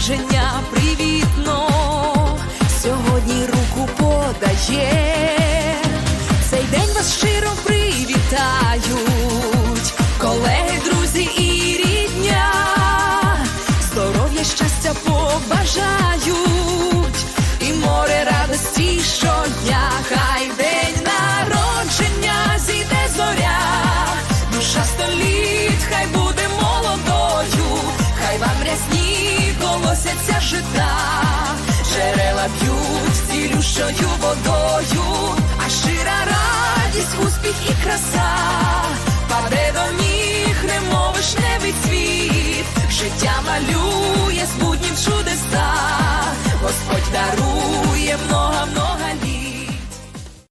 народження привітно, сьогодні руку подає, цей день вас щиро привітають, колеги, друзі і рідня, здоров'я, щастя побажають, і море радості щодня хай. Жита, джерела б'ють цілющою водою, а щира радість, успіх і краса, паде до ніг, немов вишневий цвіт, життя малює з буднів чудеса, Господь дарує